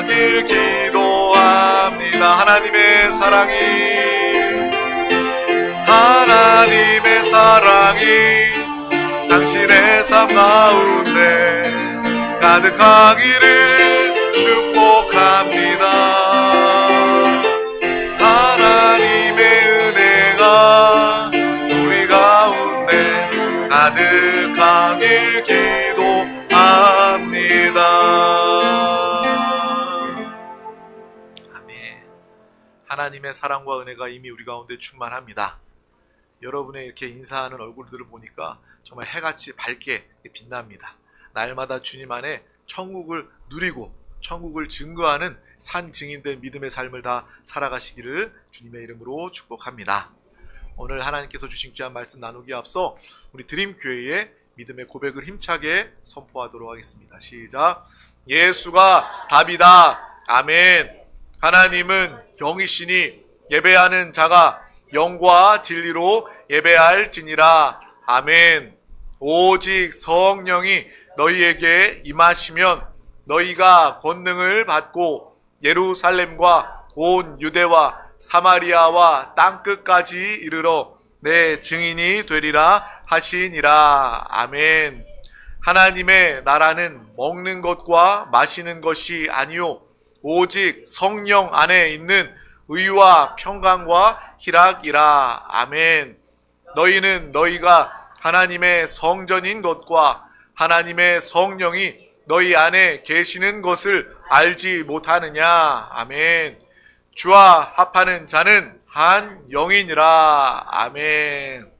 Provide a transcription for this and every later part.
가득하길 기도합니다. 하나님의 사랑이 하나님의 사랑이 당신의 삶 가운데 가득하기를 축복합니다. 하나님의 사랑과 은혜가 이미 우리 가운데 충만합니다. 여러분의 이렇게 인사하는 얼굴들을 보니까 정말 해같이 밝게 빛납니다. 날마다 주님 안에 천국을 누리고 천국을 증거하는 산 증인된 믿음의 삶을 다 살아가시기를 주님의 이름으로 축복합니다. 오늘 하나님께서 주신 귀한 말씀 나누기에 앞서 우리 드림 교회의 믿음의 고백을 힘차게 선포하도록 하겠습니다. 시작. 예수가 답이다. 아멘. 하나님은 영이시니 예배하는 자가 영과 진리로 예배할지니라. 아멘. 오직 성령이 너희에게 임하시면 너희가 권능을 받고 예루살렘과 온 유대와 사마리아와 땅 끝까지 이르러 내 증인이 되리라 하시니라. 아멘. 하나님의 나라는 먹는 것과 마시는 것이 아니요 오직 성령 안에 있는 의와 평강과 희락이라. 아멘. 너희는 너희가 하나님의 성전인 것과 하나님의 성령이 너희 안에 계시는 것을 알지 못하느냐. 아멘. 주와 합하는 자는 한 영이니라. 아멘.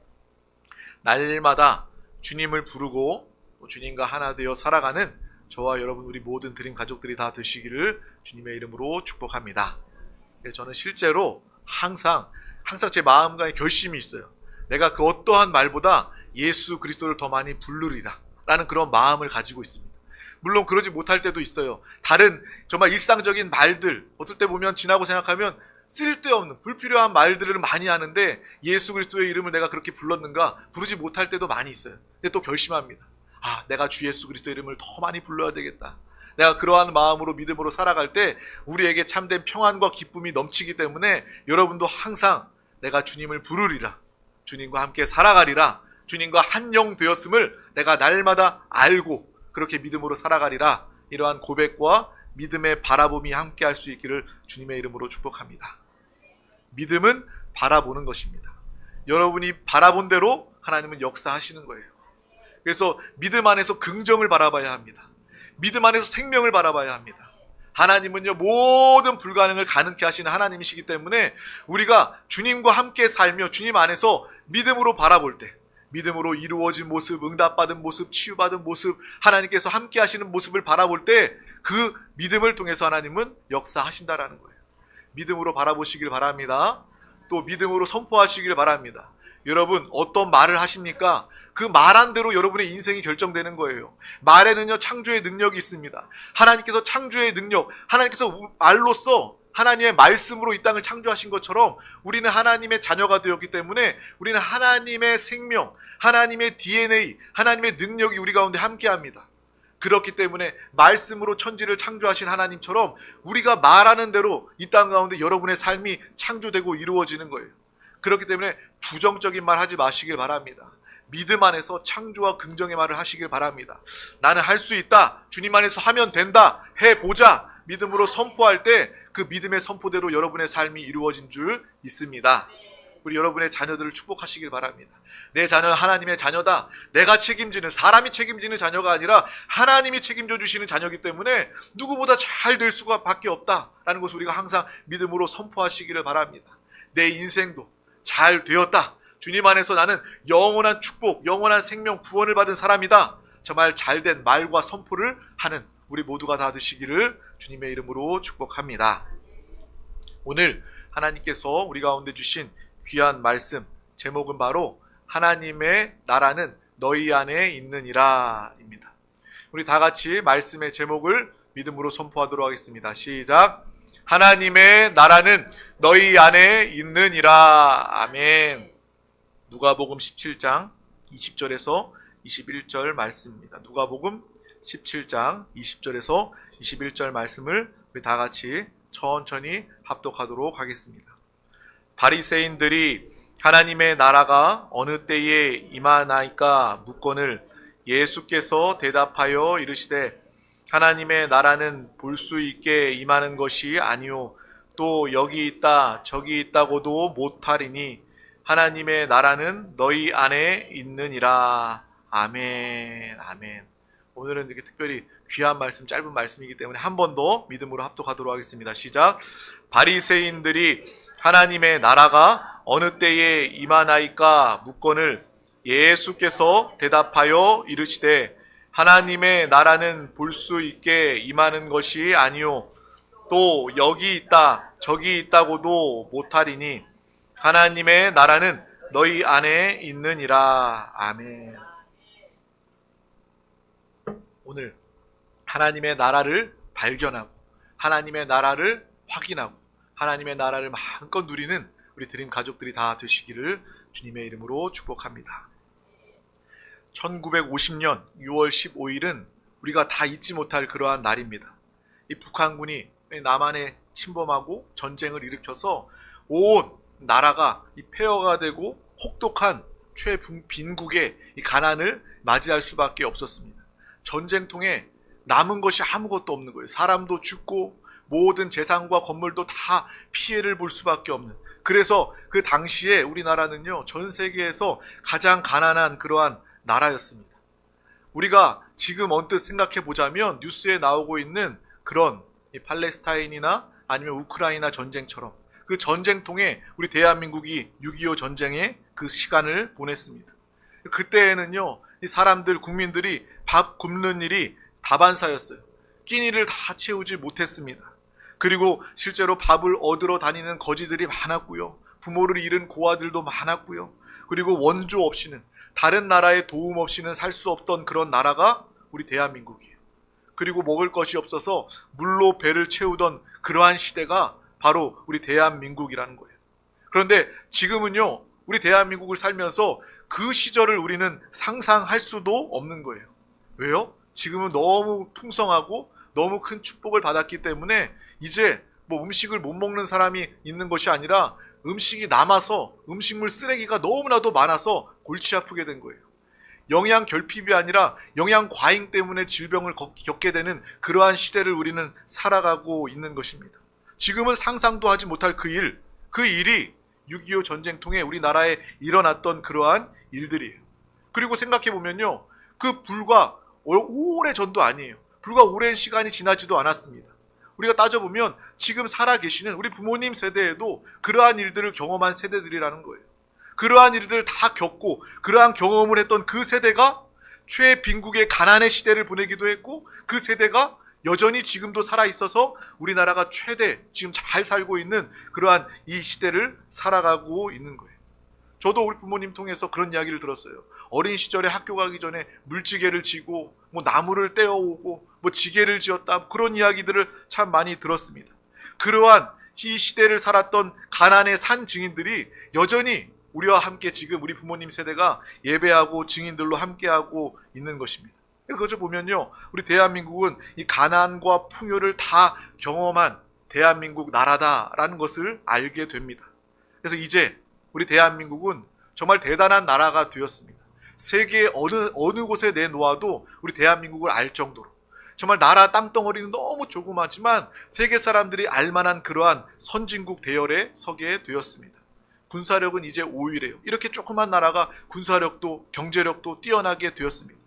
날마다 주님을 부르고 또 주님과 하나 되어 살아가는 저와 여러분 우리 모든 드림 가족들이 다 되시기를 주님의 이름으로 축복합니다. 저는 실제로 항상 항상 제 마음과의 결심이 있어요. 내가 그 어떠한 말보다 예수 그리스도를 더 많이 부르리라 라는 그런 마음을 가지고 있습니다. 물론 그러지 못할 때도 있어요. 다른 정말 일상적인 말들 어떨 때 보면 지나고 생각하면 쓸데없는 불필요한 말들을 많이 하는데 예수 그리스도의 이름을 내가 그렇게 불렀는가 부르지 못할 때도 많이 있어요. 근데 또 결심합니다. 아, 내가 주 예수 그리스도 이름을 더 많이 불러야 되겠다. 내가 그러한 마음으로 믿음으로 살아갈 때 우리에게 참된 평안과 기쁨이 넘치기 때문에 여러분도 항상 내가 주님을 부르리라. 주님과 함께 살아가리라. 주님과 한 영 되었음을 내가 날마다 알고 그렇게 믿음으로 살아가리라. 이러한 고백과 믿음의 바라봄이 함께 할 수 있기를 주님의 이름으로 축복합니다. 믿음은 바라보는 것입니다. 여러분이 바라본 대로 하나님은 역사하시는 거예요. 그래서 믿음 안에서 긍정을 바라봐야 합니다. 믿음 안에서 생명을 바라봐야 합니다. 하나님은요, 모든 불가능을 가능케 하시는 하나님이시기 때문에 우리가 주님과 함께 살며 주님 안에서 믿음으로 바라볼 때, 믿음으로 이루어진 모습, 응답받은 모습, 치유받은 모습, 하나님께서 함께 하시는 모습을 바라볼 때 그 믿음을 통해서 하나님은 역사하신다라는 거예요. 믿음으로 바라보시길 바랍니다. 또 믿음으로 선포하시길 바랍니다. 여러분, 어떤 말을 하십니까? 그 말한 대로 여러분의 인생이 결정되는 거예요. 말에는요, 창조의 능력이 있습니다. 하나님께서 창조의 능력, 하나님께서 말로써 하나님의 말씀으로 이 땅을 창조하신 것처럼 우리는 하나님의 자녀가 되었기 때문에 우리는 하나님의 생명, 하나님의 DNA, 하나님의 능력이 우리 가운데 함께 합니다. 그렇기 때문에 말씀으로 천지를 창조하신 하나님처럼 우리가 말하는 대로 이 땅 가운데 여러분의 삶이 창조되고 이루어지는 거예요. 그렇기 때문에 부정적인 말 하지 마시길 바랍니다. 믿음 안에서 창조와 긍정의 말을 하시길 바랍니다. 나는 할 수 있다. 주님 안에서 하면 된다. 해보자. 믿음으로 선포할 때 그 믿음의 선포대로 여러분의 삶이 이루어진 줄 믿습니다. 우리 여러분의 자녀들을 축복하시길 바랍니다. 내 자녀는 하나님의 자녀다. 내가 책임지는 사람이 책임지는 자녀가 아니라 하나님이 책임져 주시는 자녀이기 때문에 누구보다 잘 될 수가 밖에 없다라는 것을 우리가 항상 믿음으로 선포하시기를 바랍니다. 내 인생도 잘 되었다. 주님 안에서 나는 영원한 축복, 영원한 생명 구원을 받은 사람이다. 정말 잘된 말과 선포를 하는 우리 모두가 다 되시기를 주님의 이름으로 축복합니다. 오늘 하나님께서 우리 가운데 주신 귀한 말씀 제목은 바로 하나님의 나라는 너희 안에 있느니라입니다. 우리 다 같이 말씀의 제목을 믿음으로 선포하도록 하겠습니다. 시작. 하나님의 나라는 너희 안에 있느니라. 아멘. 누가복음 17장 20절에서 21절 말씀입니다. 누가복음 17장 20절에서 21절 말씀을 우리 다 같이 천천히 합독하도록 하겠습니다. 바리새인들이 하나님의 나라가 어느 때에 임하나이까 묻건을 예수께서 대답하여 이르시되 하나님의 나라는 볼 수 있게 임하는 것이 아니요 또 여기 있다 저기 있다고도 못하리니 하나님의 나라는 너희 안에 있느니라. 아멘 아멘. 오늘은 이렇게 특별히 귀한 말씀 짧은 말씀이기 때문에 한 번 더 믿음으로 합독하도록 하겠습니다. 시작. 바리새인들이 하나님의 나라가 어느 때에 임하나이까 묻건을 예수께서 대답하여 이르시되 하나님의 나라는 볼 수 있게 임하는 것이 아니요 또 여기 있다 저기 있다고도 못하리니 하나님의 나라는 너희 안에 있느니라 아멘 오늘 하나님의 나라를 발견하고 하나님의 나라를 확인하고 하나님의 나라를 마음껏 누리는 우리 드림 가족들이 다 되시기를 주님의 이름으로 축복합니다. 1950년 6월 15일은 우리가 다 잊지 못할 그러한 날입니다. 이 북한군이 남한에 침범하고 전쟁을 일으켜서 온 나라가 이 폐허가 되고 혹독한 최빈국의 이 가난을 맞이할 수밖에 없었습니다. 전쟁 통에 남은 것이 아무것도 없는 거예요. 사람도 죽고 모든 재산과 건물도 다 피해를 볼 수밖에 없는. 그래서 그 당시에 우리나라는요, 전 세계에서 가장 가난한 그러한 나라였습니다. 우리가 지금 언뜻 생각해 보자면 뉴스에 나오고 있는 그런 이 팔레스타인이나 아니면 우크라이나 전쟁처럼 그 전쟁통에 우리 대한민국이 6.25 전쟁의 그 시간을 보냈습니다. 그때에는요, 이 사람들, 국민들이 밥 굶는 일이 다반사였어요. 끼니를 다 채우지 못했습니다. 그리고 실제로 밥을 얻으러 다니는 거지들이 많았고요. 부모를 잃은 고아들도 많았고요. 그리고 원조 없이는 다른 나라의 도움 없이는 살 수 없던 그런 나라가 우리 대한민국이에요. 그리고 먹을 것이 없어서 물로 배를 채우던 그러한 시대가 바로 우리 대한민국이라는 거예요. 그런데 지금은요, 우리 대한민국을 살면서 그 시절을 우리는 상상할 수도 없는 거예요. 왜요? 지금은 너무 풍성하고 너무 큰 축복을 받았기 때문에 이제 뭐 음식을 못 먹는 사람이 있는 것이 아니라 음식이 남아서 음식물 쓰레기가 너무나도 많아서 골치 아프게 된 거예요. 영양 결핍이 아니라 영양 과잉 때문에 질병을 겪게 되는 그러한 시대를 우리는 살아가고 있는 것입니다. 지금은 상상도 하지 못할 그 일, 그 일이 6.25 전쟁통에 우리나라에 일어났던 그러한 일들이에요. 그리고 생각해 보면요. 그 불과 오래 전도 아니에요. 불과 오랜 시간이 지나지도 않았습니다. 우리가 따져보면 지금 살아계시는 우리 부모님 세대에도 그러한 일들을 경험한 세대들이라는 거예요. 그러한 일들을 다 겪고 그러한 경험을 했던 그 세대가 최빈국의 가난의 시대를 보내기도 했고 그 세대가 여전히 지금도 살아 있어서 우리나라가 최대 지금 잘 살고 있는 그러한 이 시대를 살아가고 있는 거예요. 저도 우리 부모님 통해서 그런 이야기를 들었어요. 어린 시절에 학교 가기 전에 물지개를 지고 뭐 나무를 떼어오고 뭐 지게를 지었다 그런 이야기들을 참 많이 들었습니다. 그러한 이 시대를 살았던 가난의 산 증인들이 여전히 우리와 함께 지금 우리 부모님 세대가 예배하고 증인들로 함께하고 있는 것입니다. 그것을 보면요, 우리 대한민국은 이 가난과 풍요를 다 경험한 대한민국 나라다라는 것을 알게 됩니다. 그래서 이제 우리 대한민국은 정말 대단한 나라가 되었습니다. 세계 어느 어느 곳에 내놓아도 우리 대한민국을 알 정도로 정말 나라 땅덩어리는 너무 조그마지만 세계 사람들이 알만한 그러한 선진국 대열에 서게 되었습니다. 군사력은 이제 5위래요. 이렇게 조그만 나라가 군사력도 경제력도 뛰어나게 되었습니다.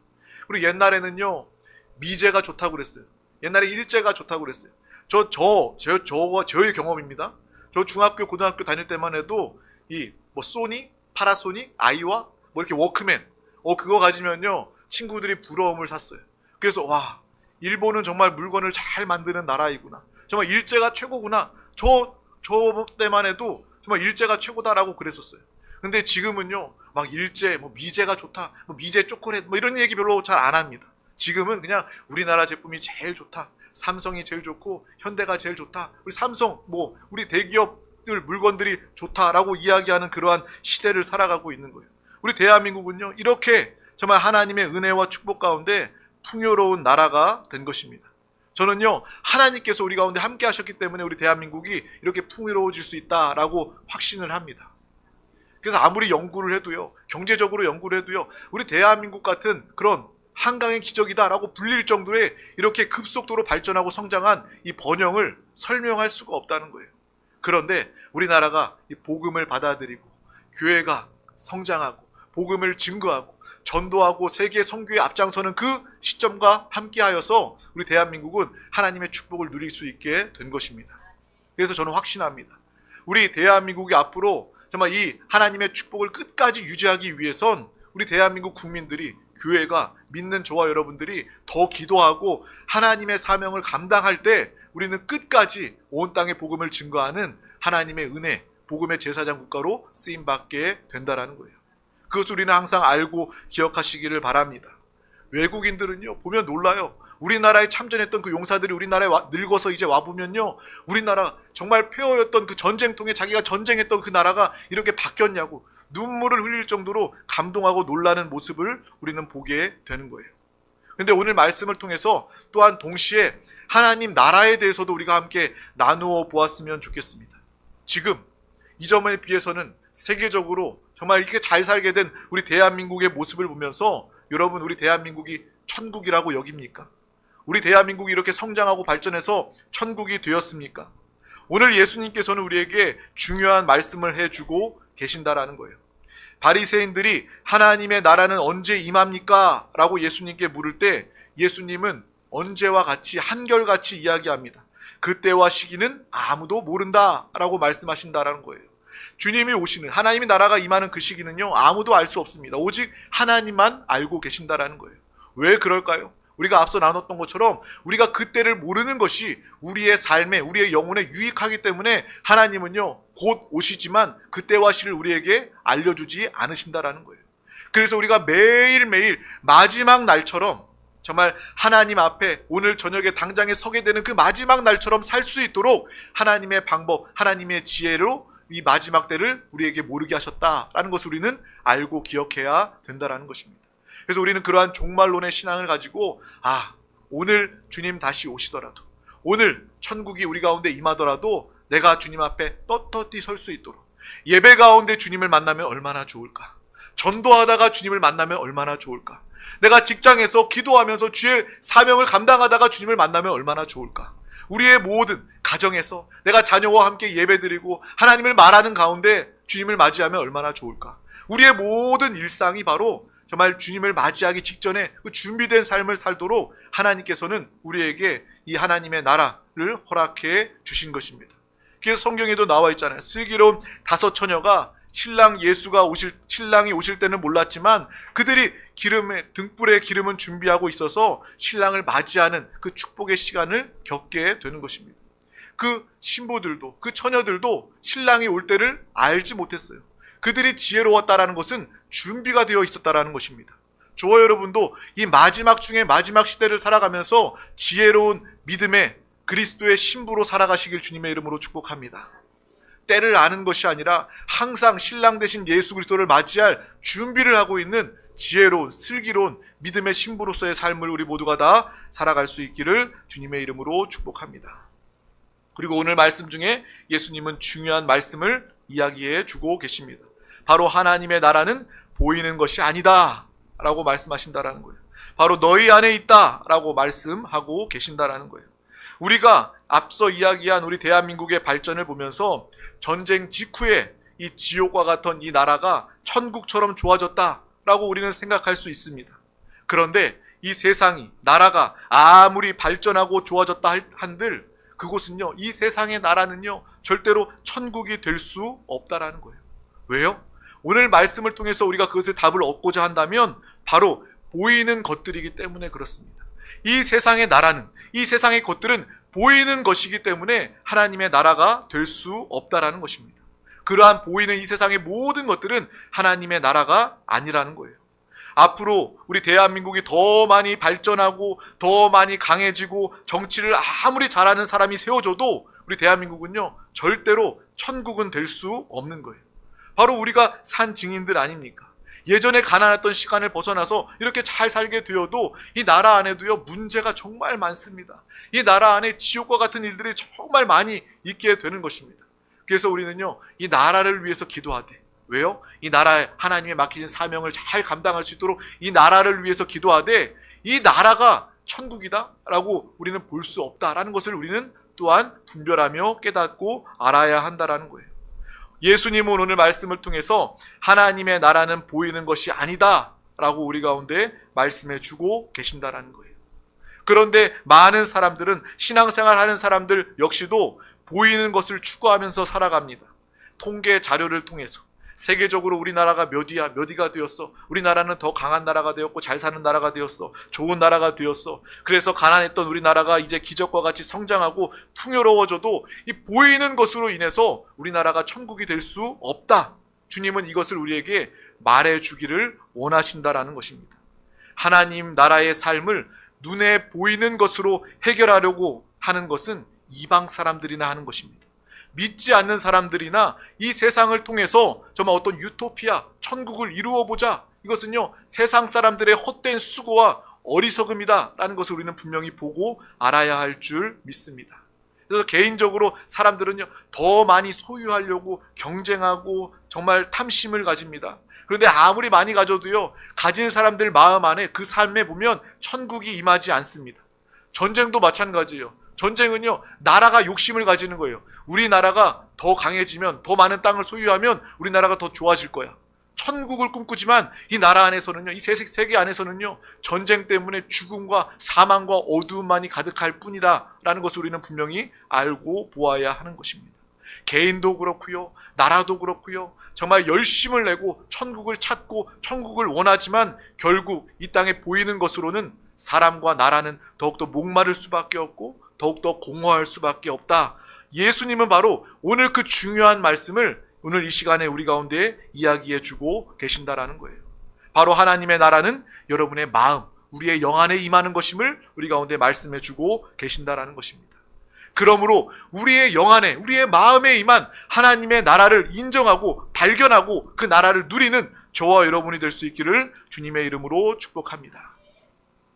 그리고 옛날에는요 미제가 좋다고 그랬어요. 옛날에 일제가 좋다고 그랬어요. 저 저 저저 저의 경험입니다. 저 중학교 고등학교 다닐 때만 해도 이 뭐 소니, 파라소닉, 아이와 뭐 이렇게 워크맨 어 그거 가지면요 친구들이 부러움을 샀어요. 그래서 와 일본은 정말 물건을 잘 만드는 나라이구나. 정말 일제가 최고구나. 저 저 때만 해도 정말 일제가 최고다라고 그랬었어요. 근데 지금은요 막 일제 뭐 미제가 좋다, 뭐 미제 초콜릿 뭐 이런 얘기 별로 잘 안 합니다. 지금은 그냥 우리나라 제품이 제일 좋다. 삼성이 제일 좋고 현대가 제일 좋다. 우리 삼성 뭐 우리 대기업 들 물건들이 좋다라고 이야기하는 그러한 시대를 살아가고 있는 거예요. 우리 대한민국은요, 이렇게 정말 하나님의 은혜와 축복 가운데 풍요로운 나라가 된 것입니다. 저는요, 하나님께서 우리 가운데 함께 하셨기 때문에 우리 대한민국이 이렇게 풍요로워질 수 있다라고 확신을 합니다. 그래서 아무리 연구를 해도요, 경제적으로 연구를 해도요, 우리 대한민국 같은 그런 한강의 기적이다라고 불릴 정도의 이렇게 급속도로 발전하고 성장한 이 번영을 설명할 수가 없다는 거예요. 그런데 우리나라가 이 복음을 받아들이고 교회가 성장하고 복음을 증거하고 전도하고 세계 선교에 앞장서는 그 시점과 함께하여서 우리 대한민국은 하나님의 축복을 누릴 수 있게 된 것입니다. 그래서 저는 확신합니다. 우리 대한민국이 앞으로 정말 이 하나님의 축복을 끝까지 유지하기 위해선 우리 대한민국 국민들이 교회가 믿는 저와 여러분들이 더 기도하고 하나님의 사명을 감당할 때 우리는 끝까지 온 땅의 복음을 증거하는 하나님의 은혜, 복음의 제사장 국가로 쓰임 받게 된다라는 거예요. 그것을 우리는 항상 알고 기억하시기를 바랍니다. 외국인들은요, 보면 놀라요. 우리나라에 참전했던 그 용사들이 우리나라에 와- 늙어서 이제 와보면요, 우리나라 정말 폐허였던 그 전쟁통에 자기가 전쟁했던 그 나라가 이렇게 바뀌었냐고 눈물을 흘릴 정도로 감동하고 놀라는 모습을 우리는 보게 되는 거예요. 근데 오늘 말씀을 통해서 또한 동시에 하나님 나라에 대해서도 우리가 함께 나누어 보았으면 좋겠습니다. 지금 이 점에 비해서는 세계적으로 정말 이렇게 잘 살게 된 우리 대한민국의 모습을 보면서 여러분 우리 대한민국이 천국이라고 여깁니까? 우리 대한민국이 이렇게 성장하고 발전해서 천국이 되었습니까? 오늘 예수님께서는 우리에게 중요한 말씀을 해주고 계신다라는 거예요. 바리새인들이 하나님의 나라는 언제 임합니까? 라고 예수님께 물을 때 예수님은 언제와 같이 한결같이 이야기합니다. 그때와 시기는 아무도 모른다 라고 말씀하신다라는 거예요. 주님이 오시는 하나님의 나라가 임하는 그 시기는요 아무도 알 수 없습니다. 오직 하나님만 알고 계신다라는 거예요. 왜 그럴까요? 우리가 앞서 나눴던 것처럼 우리가 그때를 모르는 것이 우리의 삶에 우리의 영혼에 유익하기 때문에 하나님은요 곧 오시지만 그때와 시를 우리에게 알려주지 않으신다라는 거예요. 그래서 우리가 매일매일 마지막 날처럼 정말 하나님 앞에 오늘 저녁에 당장에 서게 되는 그 마지막 날처럼 살 수 있도록 하나님의 방법, 하나님의 지혜로 이 마지막 때를 우리에게 모르게 하셨다라는 것을 우리는 알고 기억해야 된다라는 것입니다. 그래서 우리는 그러한 종말론의 신앙을 가지고 아 오늘 주님 다시 오시더라도 오늘 천국이 우리 가운데 임하더라도 내가 주님 앞에 떳떳히 설 수 있도록 예배 가운데 주님을 만나면 얼마나 좋을까? 전도하다가 주님을 만나면 얼마나 좋을까? 내가 직장에서 기도하면서 주의 사명을 감당하다가 주님을 만나면 얼마나 좋을까? 우리의 모든 가정에서 내가 자녀와 함께 예배드리고 하나님을 말하는 가운데 주님을 맞이하면 얼마나 좋을까? 우리의 모든 일상이 바로 정말 주님을 맞이하기 직전에 그 준비된 삶을 살도록 하나님께서는 우리에게 이 하나님의 나라를 허락해 주신 것입니다. 그래서 성경에도 나와 있잖아요. 슬기로운 다섯 처녀가 신랑 예수가 오실 신랑이 오실 때는 몰랐지만 그들이 기름에 등불에 기름은 준비하고 있어서 신랑을 맞이하는 그 축복의 시간을 겪게 되는 것입니다. 그 신부들도 그 처녀들도 신랑이 올 때를 알지 못했어요. 그들이 지혜로웠다라는 것은 준비가 되어 있었다라는 것입니다. 저와 여러분도 이 마지막 중에 마지막 시대를 살아가면서 지혜로운 믿음의 그리스도의 신부로 살아가시길 주님의 이름으로 축복합니다. 때를 아는 것이 아니라 항상 신랑 대신 예수 그리스도를 맞이할 준비를 하고 있는 지혜로운 슬기로운 믿음의 신부로서의 삶을 우리 모두가 다 살아갈 수 있기를 주님의 이름으로 축복합니다. 그리고 오늘 말씀 중에 예수님은 중요한 말씀을 이야기해 주고 계십니다. 바로 하나님의 나라는 보이는 것이 아니다. 라고 말씀하신다라는 거예요. 바로 너희 안에 있다. 라고 말씀하고 계신다라는 거예요. 우리가 앞서 이야기한 우리 대한민국의 발전을 보면서 전쟁 직후에 이 지옥과 같던 이 나라가 천국처럼 좋아졌다. 라고 우리는 생각할 수 있습니다. 그런데 이 세상이, 나라가 아무리 발전하고 좋아졌다 할- 한들 그곳은요, 이 세상의 나라는요, 절대로 천국이 될 수 없다라는 거예요. 왜요? 오늘 말씀을 통해서 우리가 그것을 답을 얻고자 한다면 바로 보이는 것들이기 때문에 그렇습니다. 이 세상의 나라는 이 세상의 것들은 보이는 것이기 때문에 하나님의 나라가 될 수 없다라는 것입니다. 그러한 보이는 이 세상의 모든 것들은 하나님의 나라가 아니라는 거예요. 앞으로 우리 대한민국이 더 많이 발전하고 더 많이 강해지고 정치를 아무리 잘하는 사람이 세워져도 우리 대한민국은요 절대로 천국은 될 수 없는 거예요. 바로 우리가 산 증인들 아닙니까? 예전에 가난했던 시간을 벗어나서 이렇게 잘 살게 되어도 이 나라 안에도요 문제가 정말 많습니다. 이 나라 안에 지옥과 같은 일들이 정말 많이 있게 되는 것입니다. 그래서 우리는요 이 나라를 위해서 기도하되 왜요? 이 나라에 하나님의 맡기신 사명을 잘 감당할 수 있도록 이 나라를 위해서 기도하되 이 나라가 천국이다라고 우리는 볼 수 없다라는 것을 우리는 또한 분별하며 깨닫고 알아야 한다라는 거예요. 예수님은 오늘 말씀을 통해서 하나님의 나라는 보이는 것이 아니다 라고 우리 가운데 말씀해 주고 계신다라는 거예요. 그런데 많은 사람들은 신앙생활 하는 사람들 역시도 보이는 것을 추구하면서 살아갑니다. 통계 자료를 통해서 세계적으로 우리나라가 몇 위야, 몇 위가 되었어. 우리나라는 더 강한 나라가 되었고 잘 사는 나라가 되었어. 좋은 나라가 되었어. 그래서 가난했던 우리나라가 이제 기적과 같이 성장하고 풍요로워져도 이 보이는 것으로 인해서 우리나라가 천국이 될 수 없다. 주님은 이것을 우리에게 말해 주기를 원하신다라는 것입니다. 하나님 나라의 삶을 눈에 보이는 것으로 해결하려고 하는 것은 이방 사람들이나 하는 것입니다. 믿지 않는 사람들이나 이 세상을 통해서 정말 어떤 유토피아, 천국을 이루어 보자. 이것은요, 세상 사람들의 헛된 수고와 어리석음이다 라는 것을 우리는 분명히 보고 알아야 할 줄 믿습니다. 그래서 개인적으로 사람들은요, 더 많이 소유하려고 경쟁하고 정말 탐심을 가집니다. 그런데 아무리 많이 가져도요, 가진 사람들 마음 안에 그 삶에 보면 천국이 임하지 않습니다. 전쟁도 마찬가지예요. 전쟁은요, 나라가 욕심을 가지는 거예요. 우리나라가 더 강해지면, 더 많은 땅을 소유하면 우리나라가 더 좋아질 거야. 천국을 꿈꾸지만 이 나라 안에서는요, 이 세계, 안에서는요, 전쟁 때문에 죽음과 사망과 어두움만이 가득할 뿐이다. 라는 것을 우리는 분명히 알고 보아야 하는 것입니다. 개인도 그렇고요, 나라도 그렇고요, 정말 열심을 내고 천국을 찾고 천국을 원하지만 결국 이 땅에 보이는 것으로는 사람과 나라는 더욱더 목마를 수밖에 없고 더욱더 공허할 수밖에 없다. 예수님은 바로 오늘 그 중요한 말씀을 오늘 이 시간에 우리 가운데 이야기해 주고 계신다라는 거예요. 바로 하나님의 나라는 여러분의 마음, 우리의 영 안에 임하는 것임을 우리 가운데 말씀해 주고 계신다라는 것입니다. 그러므로 우리의 영 안에, 우리의 마음에 임한 하나님의 나라를 인정하고 발견하고 그 나라를 누리는 저와 여러분이 될 수 있기를 주님의 이름으로 축복합니다.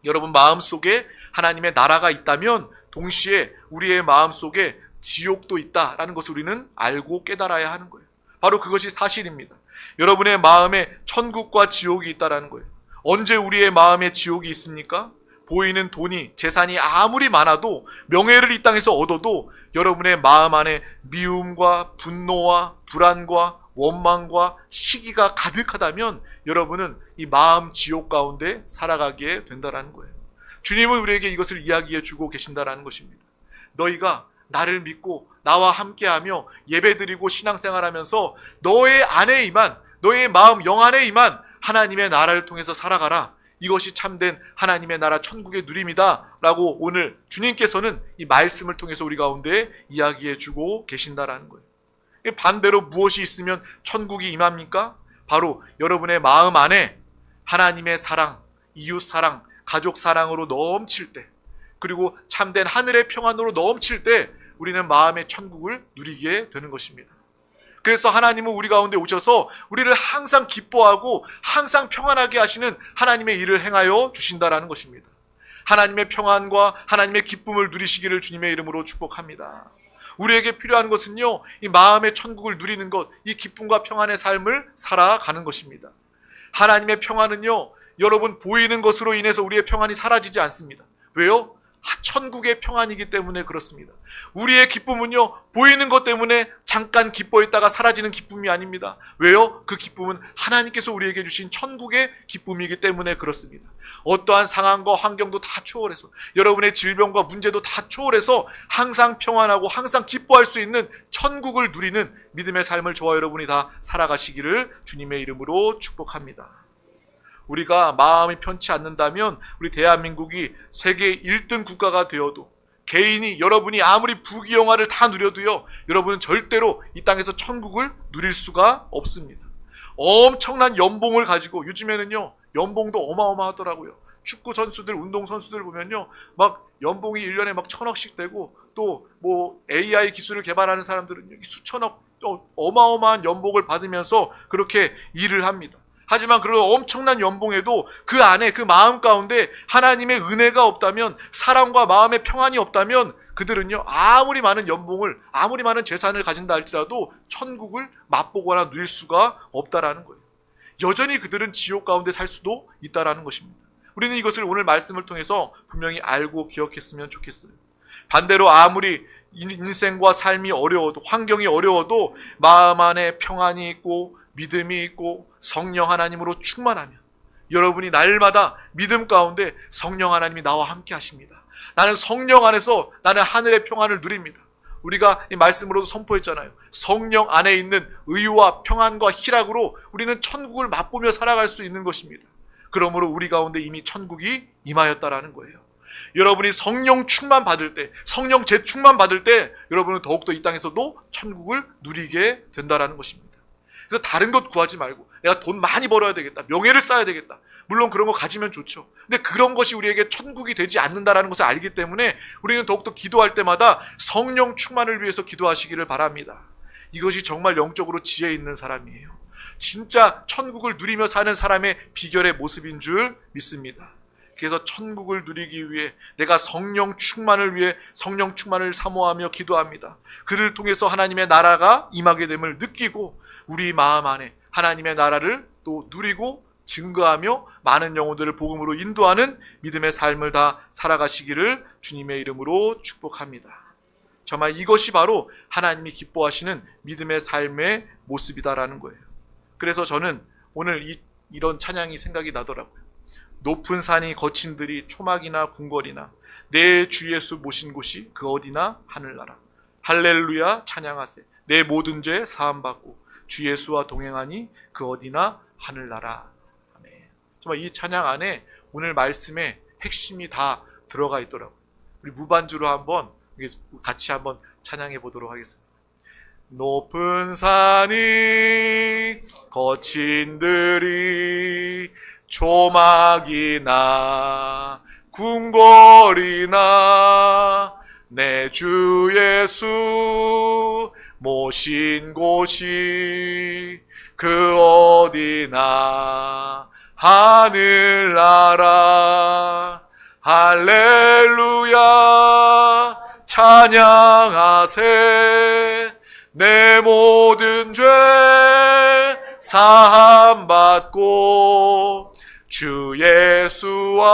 여러분 마음 속에 하나님의 나라가 있다면 동시에 우리의 마음 속에 지옥도 있다라는 것을 우리는 알고 깨달아야 하는 거예요. 바로 그것이 사실입니다. 여러분의 마음에 천국과 지옥이 있다라는 거예요. 언제 우리의 마음에 지옥이 있습니까? 보이는 돈이 재산이 아무리 많아도 명예를 이 땅에서 얻어도 여러분의 마음 안에 미움과 분노와 불안과 원망과 시기가 가득하다면 여러분은 이 마음 지옥 가운데 살아가게 된다라는 거예요. 주님은 우리에게 이것을 이야기해 주고 계신다라는 것입니다. 너희가 나를 믿고 나와 함께하며 예배드리고 신앙생활하면서 너의 안에 임한 너의 마음 영 안에 임한 하나님의 나라를 통해서 살아가라. 이것이 참된 하나님의 나라 천국의 누림이다라고 오늘 주님께서는 이 말씀을 통해서 우리 가운데 이야기해 주고 계신다라는 거예요. 반대로 무엇이 있으면 천국이 임합니까? 바로 여러분의 마음 안에 하나님의 사랑, 이웃 사랑, 가족 사랑으로 넘칠 때, 그리고 참된 하늘의 평안으로 넘칠 때 우리는 마음의 천국을 누리게 되는 것입니다. 그래서 하나님은 우리 가운데 오셔서 우리를 항상 기뻐하고 항상 평안하게 하시는 하나님의 일을 행하여 주신다라는 것입니다. 하나님의 평안과 하나님의 기쁨을 누리시기를 주님의 이름으로 축복합니다. 우리에게 필요한 것은요, 이 마음의 천국을 누리는 것, 이 기쁨과 평안의 삶을 살아가는 것입니다. 하나님의 평안은요, 여러분 보이는 것으로 인해서 우리의 평안이 사라지지 않습니다. 왜요? 천국의 평안이기 때문에 그렇습니다. 우리의 기쁨은요, 보이는 것 때문에 잠깐 기뻐했다가 사라지는 기쁨이 아닙니다. 왜요? 그 기쁨은 하나님께서 우리에게 주신 천국의 기쁨이기 때문에 그렇습니다. 어떠한 상황과 환경도 다 초월해서, 여러분의 질병과 문제도 다 초월해서 항상 평안하고 항상 기뻐할 수 있는 천국을 누리는 믿음의 삶을 저와 여러분이 다 살아가시기를 주님의 이름으로 축복합니다. 우리가 마음이 편치 않는다면 우리 대한민국이 세계 1등 국가가 되어도 개인이 여러분이 아무리 부귀영화를 다 누려도요 여러분은 절대로 이 땅에서 천국을 누릴 수가 없습니다. 엄청난 연봉을 가지고 요즘에는요 연봉도 어마어마하더라고요. 축구 선수들, 운동 선수들 보면요 막 연봉이 1년에 막 천억씩 되고 또 뭐 AI 기술을 개발하는 사람들은 수천억 또 어마어마한 연봉을 받으면서 그렇게 일을 합니다. 하지만 그런 엄청난 연봉에도 그 안에 그 마음 가운데 하나님의 은혜가 없다면 사랑과 마음의 평안이 없다면 그들은요 아무리 많은 연봉을 아무리 많은 재산을 가진다 할지라도 천국을 맛보거나 누릴 수가 없다라는 거예요. 여전히 그들은 지옥 가운데 살 수도 있다라는 것입니다. 우리는 이것을 오늘 말씀을 통해서 분명히 알고 기억했으면 좋겠어요. 반대로 아무리 인생과 삶이 어려워도 환경이 어려워도 마음 안에 평안이 있고 믿음이 있고 성령 하나님으로 충만하면 여러분이 날마다 믿음 가운데 성령 하나님이 나와 함께 하십니다. 나는 성령 안에서 나는 하늘의 평안을 누립니다. 우리가 이 말씀으로도 선포했잖아요. 성령 안에 있는 의와 평안과 희락으로 우리는 천국을 맛보며 살아갈 수 있는 것입니다. 그러므로 우리 가운데 이미 천국이 임하였다라는 거예요. 여러분이 성령 충만 받을 때, 성령 재충만 받을 때, 여러분은 더욱더 이 땅에서도 천국을 누리게 된다라는 것입니다. 그래서 다른 것 구하지 말고, 내가 돈 많이 벌어야 되겠다, 명예를 쌓아야 되겠다. 물론 그런 거 가지면 좋죠. 근데 그런 것이 우리에게 천국이 되지 않는다라는 것을 알기 때문에 우리는 더욱더 기도할 때마다 성령 충만을 위해서 기도하시기를 바랍니다. 이것이 정말 영적으로 지혜 있는 사람이에요. 진짜 천국을 누리며 사는 사람의 비결의 모습인 줄 믿습니다. 그래서 천국을 누리기 위해 내가 성령 충만을 위해 성령 충만을 사모하며 기도합니다. 그를 통해서 하나님의 나라가 임하게 됨을 느끼고 우리 마음 안에 하나님의 나라를 또 누리고 증거하며 많은 영혼들을 복음으로 인도하는 믿음의 삶을 다 살아가시기를 주님의 이름으로 축복합니다. 정말 이것이 바로 하나님이 기뻐하시는 믿음의 삶의 모습이다라는 거예요. 그래서 저는 오늘 이, 이런 찬양이 생각이 나더라고요. 높은 산이 거친 들이 초막이나 궁궐이나 내 주 예수 모신 곳이 그 어디나 하늘나라. 할렐루야 찬양하세. 내 모든 죄 사함 받고 주 예수와 동행하니 그 어디나 하늘나라. 정말 이 찬양 안에 오늘 말씀의 핵심이 다 들어가 있더라고요. 우리 무반주로 한번 같이 한번 찬양해 보도록 하겠습니다. 높은 산이 거친 들이 조막이나 궁궐이나 내 주 예수 모신 곳이 그 어디나 하늘나라. 할렐루야. 찬양하세. 내 모든 죄 사함 받고 주 예수와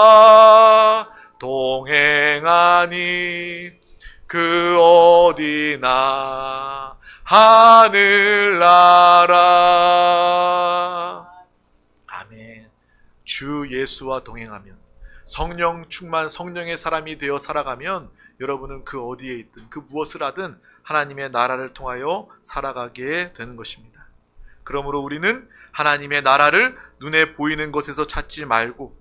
동행하니 그 어디나 하늘나라 아멘 주 예수와 동행하면 성령 충만 성령의 사람이 되어 살아가면 여러분은 그 어디에 있든 그 무엇을 하든 하나님의 나라를 통하여 살아가게 되는 것입니다. 그러므로 우리는 하나님의 나라를 눈에 보이는 것에서 찾지 말고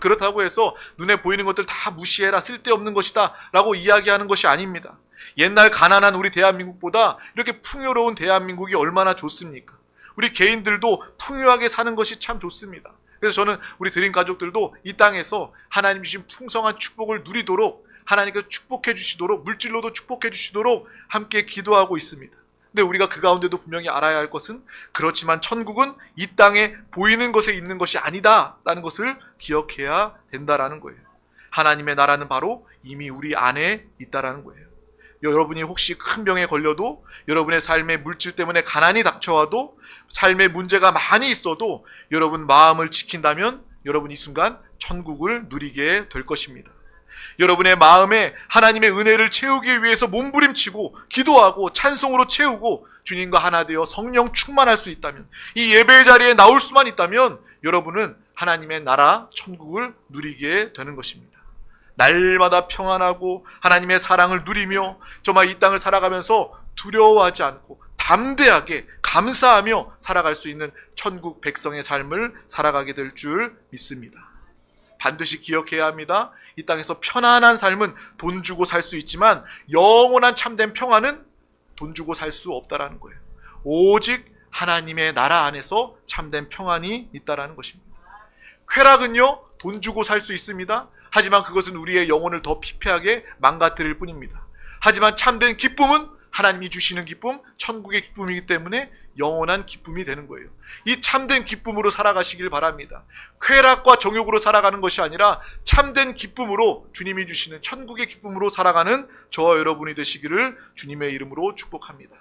그렇다고 해서 눈에 보이는 것들 다 무시해라 쓸데없는 것이다 라고 이야기하는 것이 아닙니다. 옛날 가난한 우리 대한민국보다 이렇게 풍요로운 대한민국이 얼마나 좋습니까? 우리 개인들도 풍요하게 사는 것이 참 좋습니다. 그래서 저는 우리 드림 가족들도 이 땅에서 하나님 주신 풍성한 축복을 누리도록 하나님께서 축복해 주시도록 물질로도 축복해 주시도록 함께 기도하고 있습니다. 근데 우리가 그 가운데도 분명히 알아야 할 것은 그렇지만 천국은 이 땅에 보이는 것에 있는 것이 아니다라는 것을 기억해야 된다라는 거예요. 하나님의 나라는 바로 이미 우리 안에 있다라는 거예요. 여러분이 혹시 큰 병에 걸려도 여러분의 삶의 물질 때문에 가난이 닥쳐와도 삶의 문제가 많이 있어도 여러분 마음을 지킨다면 여러분 이 순간 천국을 누리게 될 것입니다. 여러분의 마음에 하나님의 은혜를 채우기 위해서 몸부림치고 기도하고 찬송으로 채우고 주님과 하나 되어 성령 충만할 수 있다면 이 예배 자리에 나올 수만 있다면 여러분은 하나님의 나라 천국을 누리게 되는 것입니다. 날마다 평안하고 하나님의 사랑을 누리며 정말 이 땅을 살아가면서 두려워하지 않고 담대하게 감사하며 살아갈 수 있는 천국 백성의 삶을 살아가게 될 줄 믿습니다. 반드시 기억해야 합니다. 이 땅에서 편안한 삶은 돈 주고 살 수 있지만 영원한 참된 평안은 돈 주고 살 수 없다라는 거예요. 오직 하나님의 나라 안에서 참된 평안이 있다라는 것입니다. 쾌락은요, 돈 주고 살 수 있습니다. 하지만 그것은 우리의 영혼을 더 피폐하게 망가뜨릴 뿐입니다. 하지만 참된 기쁨은 하나님이 주시는 기쁨, 천국의 기쁨이기 때문에 영원한 기쁨이 되는 거예요. 이 참된 기쁨으로 살아가시길 바랍니다. 쾌락과 정욕으로 살아가는 것이 아니라 참된 기쁨으로 주님이 주시는 천국의 기쁨으로 살아가는 저와 여러분이 되시기를 주님의 이름으로 축복합니다.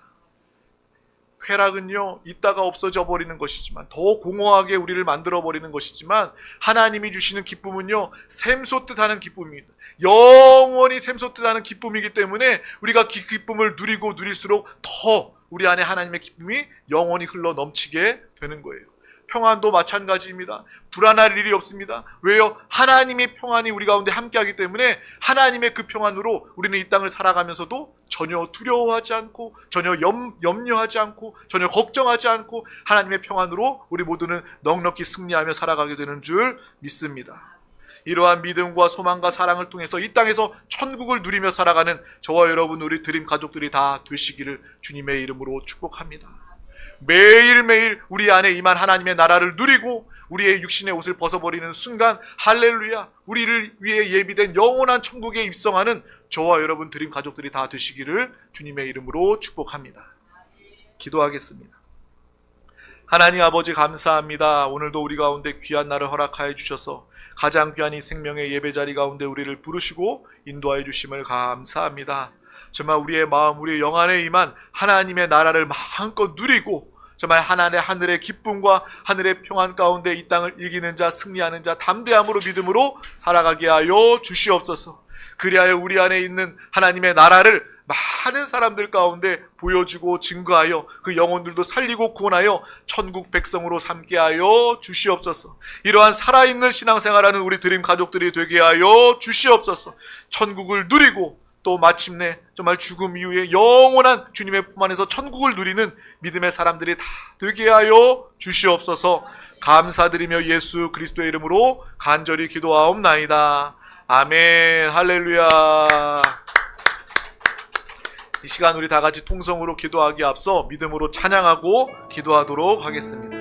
쾌락은요, 있다가 없어져 버리는 것이지만, 더 공허하게 우리를 만들어 버리는 것이지만, 하나님이 주시는 기쁨은요, 샘솟듯 하는 기쁨입니다. 영원히 샘솟듯 하는 기쁨이기 때문에, 우리가 그 기쁨을 누리고 누릴수록 더 우리 안에 하나님의 기쁨이 영원히 흘러 넘치게 되는 거예요. 평안도 마찬가지입니다. 불안할 일이 없습니다. 왜요? 하나님의 평안이 우리 가운데 함께하기 때문에 하나님의 그 평안으로 우리는 이 땅을 살아가면서도 전혀 두려워하지 않고 전혀 염, 염려하지 않고 전혀 걱정하지 않고 하나님의 평안으로 우리 모두는 넉넉히 승리하며 살아가게 되는 줄 믿습니다. 이러한 믿음과 소망과 사랑을 통해서 이 땅에서 천국을 누리며 살아가는 저와 여러분 우리 드림 가족들이 다 되시기를 주님의 이름으로 축복합니다. 매일매일 우리 안에 임한 하나님의 나라를 누리고 우리의 육신의 옷을 벗어버리는 순간 할렐루야 우리를 위해 예비된 영원한 천국에 입성하는 저와 여러분 드림 가족들이 다 되시기를 주님의 이름으로 축복합니다. 기도하겠습니다. 하나님 아버지 감사합니다. 오늘도 우리 가운데 귀한 날을 허락하여 주셔서 가장 귀한 이 생명의 예배 자리 가운데 우리를 부르시고 인도하여 주심을 감사합니다. 정말 우리의 마음, 우리의 영 안에 임한 하나님의 나라를 마음껏 누리고 정말 하나님의 하늘의 기쁨과 하늘의 평안 가운데 이 땅을 이기는 자, 승리하는 자, 담대함으로 믿음으로 살아가게 하여 주시옵소서. 그리하여 우리 안에 있는 하나님의 나라를 많은 사람들 가운데 보여주고 증거하여 그 영혼들도 살리고 구원하여 천국 백성으로 삼게 하여 주시옵소서. 이러한 살아있는 신앙생활하는 우리 드림 가족들이 되게 하여 주시옵소서. 천국을 누리고 또 마침내 정말 죽음 이후에 영원한 주님의 품 안에서 천국을 누리는 믿음의 사람들이 다 되게 하여 주시옵소서. 감사드리며 예수 그리스도의 이름으로 간절히 기도하옵나이다. 아멘. 할렐루야. 이 시간 우리 다 같이 통성으로 기도하기 앞서 믿음으로 찬양하고 기도하도록 하겠습니다.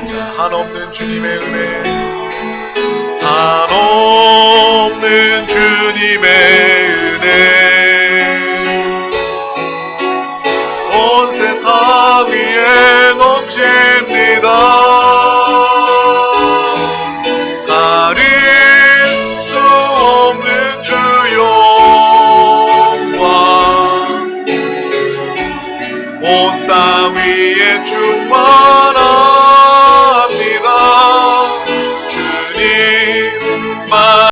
한없는 주님의 은혜. 한없는 주님의 은혜. 온 세상 위에 넘칩니다